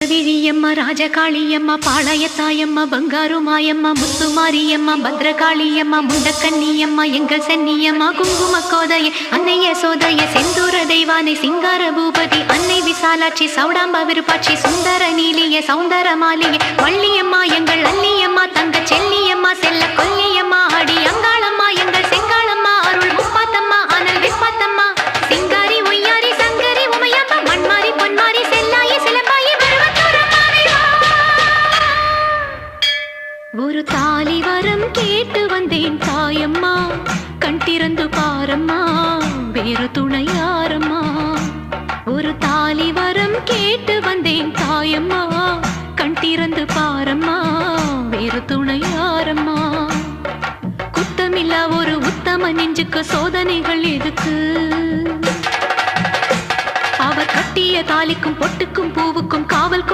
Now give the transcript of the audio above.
விழியம்மா ராஜகாளியம்மா பாளையத்தாயம்மா பங்காருமாயம்மா முத்துமாரியம்மா பத்ரகாளியம்மா முண்டக்கண்ணியம்மா எங்கள் சென்னியம்மா குங்கும கோதைய அன்னைய சோதைய செந்தூர தெய்வானை சிங்கார பூபதி அன்னை விசாலாட்சி சௌடாம்பா விருப்பாட்சி சுந்தர நீலிய சௌந்தர மாலிய வள்ளிய ஒரு தாலி வரம் கேட்டு வந்தேன் தாயம்மா. கண் திறந்து பாரம்மா வேறு துணை யாரம்மா. ஒரு தாலி வரம் கேட்டு வந்தேன் தாயம்மா. கண் திறந்து பாரம்மா வேறு துணை யாரம்மா. குத்தமில்லா ஒரு உத்தம நெஞ்சுக்கு சோதனைகள் எதுக்கு? அவர் கட்டிய தாலிக்கும் பொட்டுக்கும் பூவுக்கும் காவல்